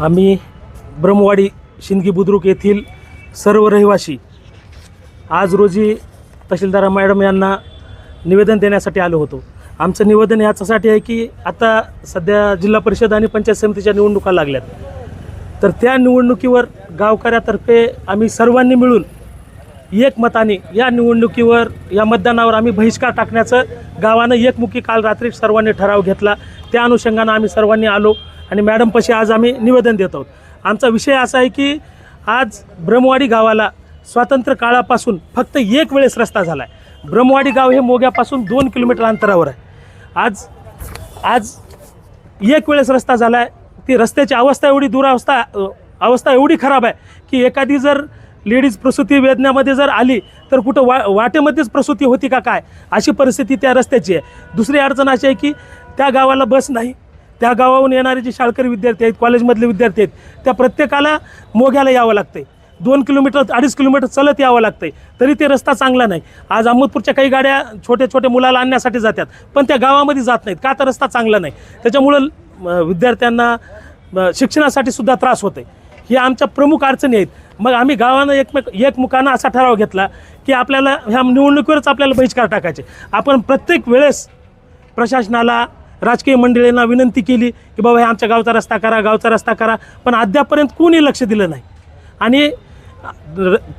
आम्ही ब्रह्मवाडी शिंदगी बुद्रुक येथील सर्व रहिवासी आज रोजी तहसीलदार मॅडम यांना निवेदन देण्यासाठी आलो होतो. आमचं निवेदन याच्यासाठी आहे की आता सध्या जिल्हा परिषद आणि पंचायत समितीच्या निवडणुका लागल्यात. तर त्या निवडणुकीवर गावकऱ्यातर्फे आम्ही सर्वांनी मिळून एकमताने या निवडणुकीवर या मतदानावर आम्ही बहिष्कार टाकण्याचं गावानं एकमुखी काल रात्री सर्वांनी ठराव घेतला. त्या अनुषंगानं आम्ही सर्वांनी आलो. आणि मॅडमपाशी आज आम्ही निवेदन देत आहोत. आमचा विषय असा आहे की आज ब्रह्मवाडी गावाला स्वातंत्र्य काळापासून फक्त एक वेळेस रस्ता झाला आहे ब्रह्मवाडी गाव हे मोग्यापासून दोन किलोमीटर अंतरावर आहे. आज आज एक वेळेस रस्ता झाला आहे ती रस्त्याची अवस्था एवढी दुरावस्था अवस्था एवढी खराब आहे की एखादी जर लेडीज प्रसूती वेदनामध्ये जर आली तर कुठं वा वाटेमध्येच प्रसूती होती का काय? अशी परिस्थिती त्या रस्त्याची आहे. दुसरी अडचण अशी आहे की त्या गावाला बस नाही. त्या गावाहून येणारे जे शाळकरी विद्यार्थी आहेत कॉलेजमधले विद्यार्थी आहेत त्या प्रत्येकाला मोग्याला यावं लागतंय. दोन किलोमीटर अडीच किलोमीटर चालत यावं लागतंय. तरी ते रस्ता चांगला नाही. आज अहमदपूरच्या काही गाड्या छोट्या छोट्या मुलाला आणण्यासाठी जातात पण त्या गावामध्ये जात नाहीत. का तर रस्ता चांगला नाही. त्याच्यामुळं विद्यार्थ्यांना शिक्षणासाठी सुद्धा त्रास होतो आहे ही आमच्या प्रमुख अडचणी आहेत. मग आम्ही गावानं एकमेक एकमुखानं असा ठराव घेतला की आपल्याला ह्या निवडणुकीवरच आपल्याला बहिष्कार टाकायचे. आपण प्रत्येक वेळेस प्रशासनाला राजकीय मंडळींना विनंती केली की बाबा हे आमच्या गावचा रस्ता करा गावचा रस्ता करा. पण अद्यापर्यंत कोणी लक्ष दिलं नाही. आणि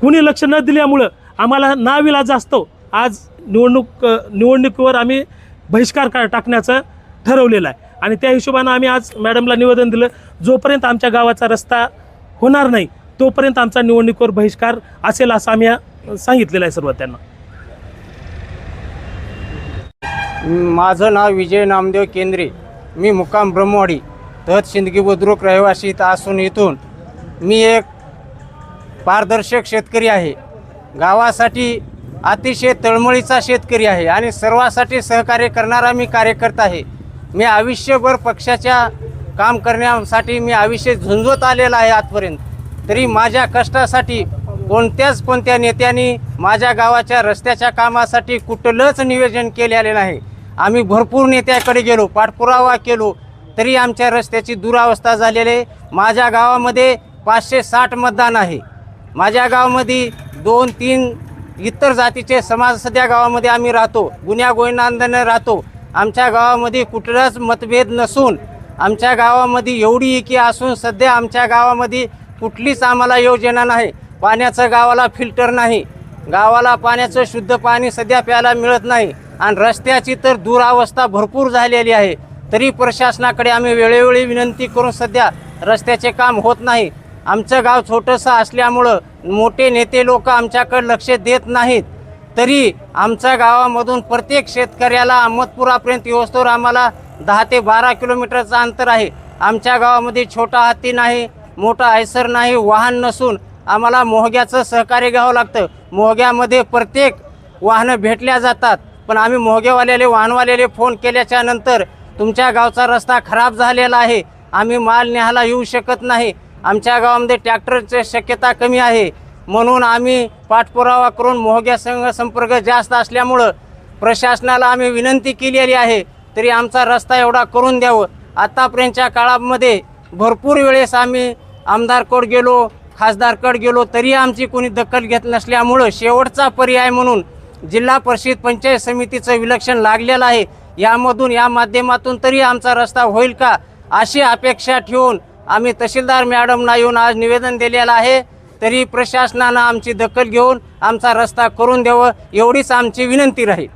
कुणी लक्ष न दिल्यामुळं आम्हाला नाविलाज असतो. आज निवडणूक निवडणुकीवर आम्ही बहिष्कार का टाकण्याचं ठरवलेलं आहे. आणि त्या हिशोबानं आम्ही आज मॅडमला निवेदन दिलं जोपर्यंत आमच्या गावाचा रस्ता होणार नाही तोपर्यंत आमचा निवडणुकीवर बहिष्कार असेल असं आम्ही सांगितलेलं आहे सर्व त्यांना. माझं नाव विजय नामदेव केंद्रे. मी मुक्काम ब्रह्मवाडी तहत शिंदगी बुद्रुक रहिवासी इथं असून इथून मी एक पारदर्शक शेतकरी आहे. गावासाठी अतिशय तळमळीचा शेतकरी आहे आणि सर्वासाठी सहकार्य करणारा मी कार्यकर्ता आहे. मी आयुष्यभर पक्षाच्या काम करण्यासाठी मी आयुष्य झुंजवत आलेला आहे आजपर्यंत. तरी माझ्या कष्टासाठी कोणत्याच कोणत्या नेत्यांनी माझ्या गावाच्या रस्त्याच्या कामासाठी कुठलंच नियोजन केलेले नाही. आम्ही भरपूर नेत्याकडे गेलो पाठपुरावा केलो तरी आमच्या रस्त्याची दुरावस्था झालेली आहे. माझ्या गावामध्ये पाचशे साठ मतदान आहे. माझ्या गावामध्ये दोन तीन इतर जातीचे समाज सध्या गावामध्ये आम्ही राहतो गुन्ह्या गोविंदांना राहतो. आमच्या गावामध्ये कुठलाच मतभेद नसून आमच्या गावामध्ये एवढी एकी असून सध्या आमच्या गावामध्ये कुठलीच आम्हाला योजना नाही. पाण्याचं गावाला फिल्टर नाही. गावाला पाण्याचं शुद्ध पाणी सध्या प्यायला मिळत नाही. आणि रस्त्याची तर दुरावस्था भरपूर झालेली आहे. तरी प्रशासनाकडे आम्ही वेळोवेळी विनंती करून सध्या रस्त्याचे काम होत नाही. आमचं गाव छोटंसं असल्यामुळं मोठे नेते लोक आमच्याकडे लक्ष देत नाहीत. तरी आमच्या गावामधून प्रत्येक शेतकऱ्याला अहमदपुरापर्यंत येऊस्तोवर आम्हाला दहा ते बारा किलोमीटरचं अंतर आहे. आमच्या गावामध्ये छोटा हत्ती नाही मोठा आयसर नाही वाहन नसून आम्हाला मोहग्याचं सहकार्य घ्यावं लागतं. मोहग्यामध्ये प्रत्येक वाहनं भेटल्या जातात. पण आम्ही मोहगेवाल्याले वाहनवाल्याले फोन केल्याच्यानंतर तुमच्या गावचा रस्ता खराब झालेला आहे. आम्ही माल न्यायला येऊ शकत नाही. आमच्या गावामध्ये ट्रॅक्टरची शक्यता कमी आहे. म्हणून आम्ही पाठपुरावा करून मोहग्या संघ संपर्क जास्त असल्यामुळं प्रशासनाला आम्ही विनंती केलेली आहे तरी आमचा रस्ता एवढा करून द्यावं. आत्तापर्यंतच्या काळामध्ये भरपूर वेळेस आम्ही आमदारकोड गेलो खासदारकडे गेलो तरी आमची कोणी दखल घेत नसल्यामुळं शेवटचा पर्याय म्हणून जिल्हा परिषद पंचायत समितीचं विलक्षण लागलेलं आहे. यामधून या माध्यमातून तरी आमचा रस्ता होईल का अशी अपेक्षा ठेवून आम्ही तहसीलदार मॅडमना येऊन आज निवेदन दिलेलं आहे. तरी प्रशासनानं आमची दखल घेऊन आमचा रस्ता करून द्यावं एवढीच आमची विनंती राहील.